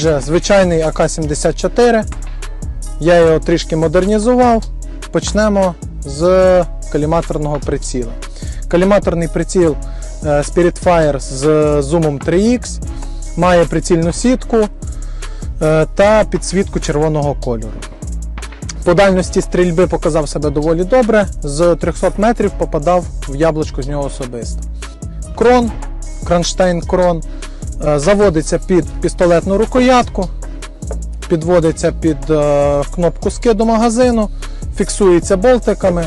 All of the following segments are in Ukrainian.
Вже звичайний АК-74. Я його трішки модернізував. Почнемо з каліматорного приціла. Каліматорний приціл е, Spiritfire з зумом 3X має прицільну сітку е, та підсвітку червоного кольору. По дальності стрільби показав себе доволі добре. З 300 метрів попадав в яблучко з нього особисто. Крон, кронштейн крон, заводиться під пістолетну рукоятку, підводиться під е, кнопку скиду магазину, фіксується болтиками.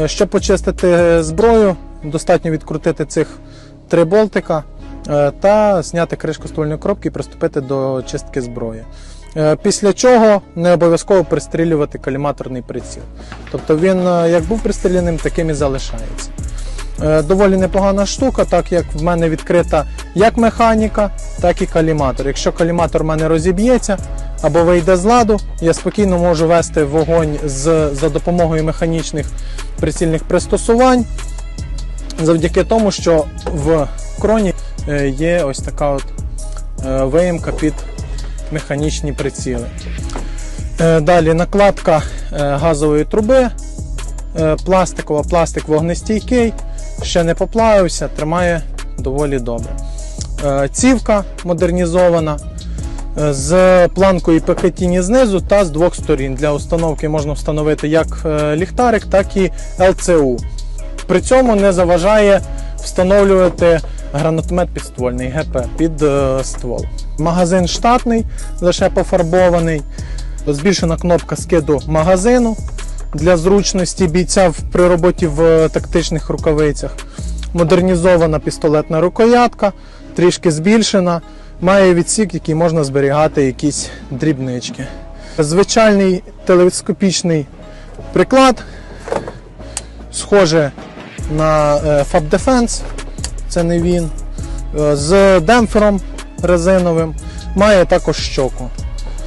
Е, Щоб почистити зброю, достатньо відкрутити цих три болтика е, та зняти кришку ствольної коробки і приступити до чистки зброї. Е, Після чого не обов'язково пристрілювати каліматорний приціл. Тобто він е, як був пристріляним, таким і залишається. Е, Доволі непогана штука, так як в мене відкрита як механіка, так і каліматор. Якщо каліматор в мене розіб'ється або вийде з ладу, я спокійно можу вести вогонь з, за допомогою механічних прицільних пристосувань, завдяки тому, що в кроні е, є ось така от е, виїмка під механічні приціли. Далі накладка газової труби, пластикова, пластик вогнестійкий, ще не поплавився, тримає доволі добре. Е, Цівка модернізована е, з планкою Пекатіні знизу та з двох сторін. Для установки можна встановити як е, ліхтарик, так і ЛЦУ. При цьому не заважає встановлювати гранатомет підствольний ГП під ствол. Магазин штатний, лише пофарбований. Збільшена кнопка скиду магазину для зручності бійця при роботі в е, тактичних рукавицях. Модернізована пістолетна рукоятка, трішки збільшена. Має відсік, який можна зберігати якісь дрібнички. Звичайний телескопічний приклад, схоже на е, Fab Defense, це не він, е, з демпфером резиновим, має також щоку.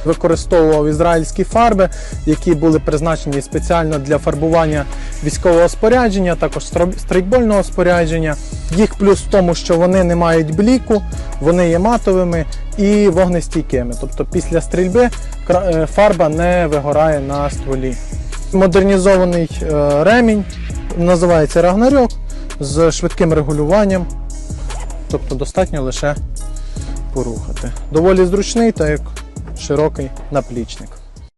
Використовував ізраїльські фарби, які були призначені спеціально для фарбування військового спорядження, також страйкбольного спорядження. Їх плюс в тому, що вони не мають бліку, вони є матовими і вогнестійкими. Тобто після стрільби е, фарба не вигорає на стволі. Модернізований е, ремінь називається Рагнарьок з швидким регулюванням, тобто достатньо лише порухати. Доволі зручний, так як широкий наплічник.